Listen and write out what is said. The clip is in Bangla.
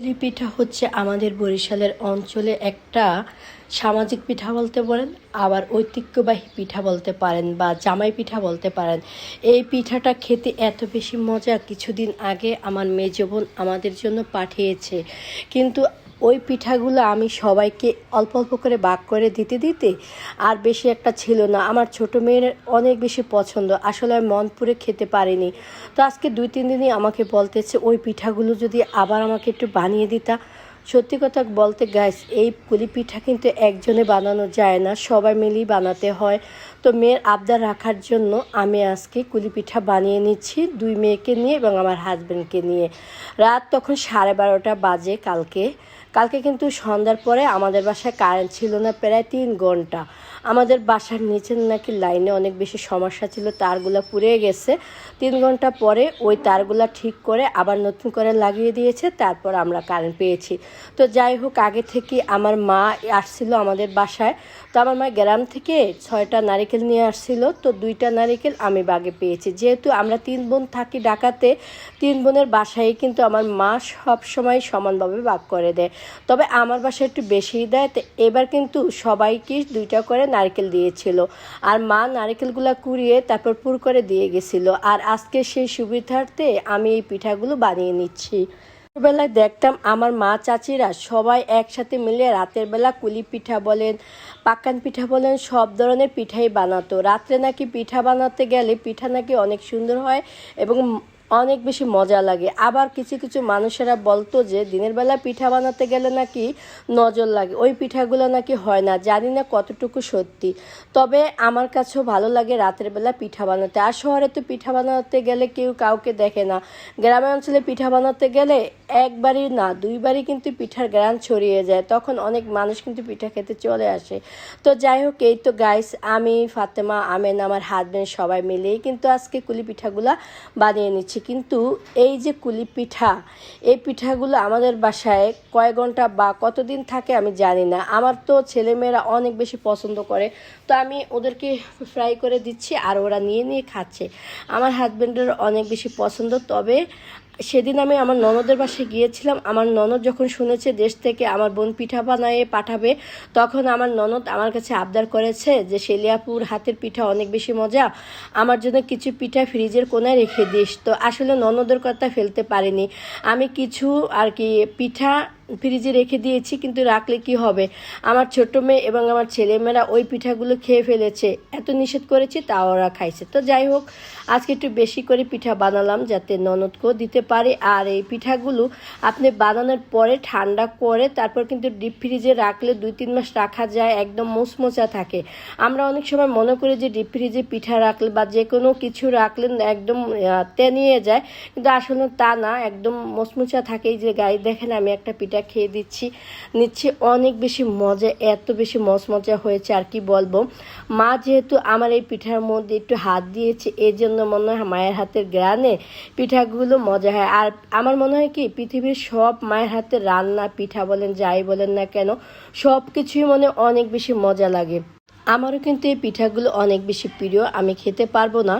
পুলি পিঠা হচ্ছে আমাদের বরিশালের অঞ্চলে একটা সামাজিক পিঠা বলতে পারেন, আবার ঐতিহ্যবাহী পিঠা বলতে পারেন বা জামাই পিঠা বলতে পারেন। এই পিঠাটা খেতে এত বেশি মজা কিছুদিন আগে আমার মেজবোন আমাদের জন্য পাঠিয়েছে। কিন্তু ওই পিঠাগুলো আমি সবাইকে অল্প অল্প করে বাক করে দিতে দিতে আর বেশি একটা ছিল না। আমার ছোট মেয়ের অনেক বেশি পছন্দ। আসলে আমি মন পুরে খেতে পারিনি। তো আজকে দুই, তিন দিনই আমাকে বলতেছে, ওই পিঠাগুলো যদি আবার আমাকে একটু বানিয়ে দিতা। সত্যি কথা বলতে গাইস এই পুলি পিঠা কিন্তু একজনে বানানো যায় না। সবাই মিলেই বানাতে হয়। তো মেয়ের আবদার রাখার জন্য আমি আজকে কুলি পিঠা বানিয়ে নিচ্ছি দুই মেয়েকে নিয়ে এবং আমার হাজব্যান্ডকে নিয়ে। রাত তখন সাড়ে বারোটা বাজে কালকে। কালকে কিন্তু সন্ধ্যার পরে আমাদের বাসায় কারেন্ট ছিল না প্রায় তিন ঘণ্টা। আমাদের বাসার নিচে নাকি লাইনে অনেক বেশি সমস্যা ছিল, তারগুলা পুড়ে গেছে। তিন ঘণ্টা পরে ওই তারগুলা ঠিক করে আবার নতুন করে লাগিয়ে দিয়েছে, তারপর আমরা কারেন্ট পেয়েছি। তো যাই হোক, আগে থেকে আমার মা আসছিল আমাদের বাসায়। তো আমার মা গ্রাম থেকে ছয়টা নারিকেল নিয়ে আসছিল, তো দুইটা নারিকেল আমি বাগে পেয়েছি। যেহেতু আমরা তিন বোন থাকি ঢাকাতে, তিন বোনের বাসায় কিন্তু আমার মা সব সময় সমানভাবে ভাগ করে দেয়। তবে আমার বাসায় একটু বেশিই দেয়, তো এবার কিন্তু সবাইকে দুইটা করে নারকেল দিয়েছিল। আর মা নারকেলগুলো কুড়িয়ে তারপর পুর করে দিয়ে গেছিল। আর আজকে সেই সুবিধার্থে আমি এই পিঠাগুলো বানিয়ে নিচ্ছি। ছোটবেলায় দেখতাম আমার মা চাচিরা সবাই একসাথে মিলে রাতের বেলা কুলি পিঠা বলেন, পাকান পিঠা বলেন, সব ধরনের পিঠাই বানাতো। রাত্রে নাকি পিঠা বানাতে গেলে পিঠা নাকি অনেক সুন্দর হয় এবং অনেক বেশি মজা লাগে। আবার কিছু কিছু মানুষেরা বলতো যে, দিনের বেলা পিঠা বানাতে গেলে নাকি নজর লাগে। ওই পিঠাগুলো নাকি হয় না। জানি না কতটুকু সত্যি। তবে আমার কাছেও ভালো লাগে রাতের বেলা পিঠা বানাতে। আর শহরে তো পিঠা বানাতে গেলে কেউ কাউকে দেখে না। গ্রামে অঞ্চলে পিঠা বানাতে গেলে একবারই না, দুইবারই কিন্তু পিঠার গ্রান ছড়িয়ে যায়। তখন অনেক মানুষ কিন্তু পিঠা খেতে চলে আসে। তো যাই হোক, এই তো গাইস আমি, ফাতেমা, আমেন, আমার হাজব্যান্ড সবাই মিলেই কিন্তু আজকে কুলি পিঠাগুলা বানিয়ে নিচ্ছি। কিন্তু এই যে কুলি পিঠা, এই পিঠাগুলো আমাদের বাসায় কয় ঘণ্টা বা কতদিন থাকে আমি জানি না। আমার তো ছেলেমেয়েরা অনেক বেশি পছন্দ করে, তো আমি ওদেরকে ফ্রাই করে দিচ্ছি আর ওরা নিয়ে নিয়ে খাচ্ছে। আমার হাজব্যান্ডের অনেক বেশি পছন্দ, তবে সেদিন আমি আমার ননদের বাসায় গিয়েছিলাম। আমার ননদ যখন শুনেছে দেশ থেকে আমার বোন পিঠা বানায়ে, পাঠাবে, তখন আমার ননদ আমার কাছে আবদার করেছে যে শেলিয়াপুর হাতের পিঠা অনেক বেশি মজা। আমার জন্য কিছু পিঠা ফ্রিজের কোনায় রেখে দিস। তো আসলে ননদের কথা ফেলতে পারিনি। আমি কিছু আর কি পিঠা ফ্রিজে রেখে দিয়েছি, কিন্তু রাখলে কি হবে? আমার ছোট মেয়ে এবং আমার ছেলেমেয়েরা ওই পিঠাগুলো খেয়ে ফেলেছে। এত নিষেধ করেছি, তাও ওরা খাইছে। তো যাই হোক, আজকে একটু বেশি করে পিঠা বানালাম যাতে ননদকেও দিতে পারে। আর এই পিঠাগুলো আপনি বানানোর পরে ঠান্ডা করে তারপর কিন্তু ডিপ ফ্রিজে রাখলে দুই তিন মাস রাখা যায়, একদম মোচমোচা থাকে। আমরা অনেক সময় মনে করি যে ডিপ ফ্রিজে পিঠা রাখলে বা যে কোনো কিছু রাখলে একদম তেনিয়ে যায়। কিন্তু আসলে তা না, একদম মোচমোচা থাকে। যে গায়ে দেখেন আমি একটা পিঠা খেয়ে দিচ্ছি। নিচ্ছি অনেক বেশি মজা, এত বেশি মজমজা হয়েছে, আর কি বলব? মা যেহেতু আমার এই পিঠার মধ্যে একটু হাত দিয়েছে এই জন্য মনে হয় মায়ের হাতের গ্রানে পিঠাগুলো মজা হয়। আর আমার মনে হয় কি, পৃথিবীর সব মায়ের হাতে রান্না, পিঠা বলেন, যাই বলেন না কেন সব কিছুই মনে অনেক বেশি মজা লাগে। আমারও কিন্তু এই পিঠাগুলো অনেক বেশি প্রিয়, আমি খেতে পারব না।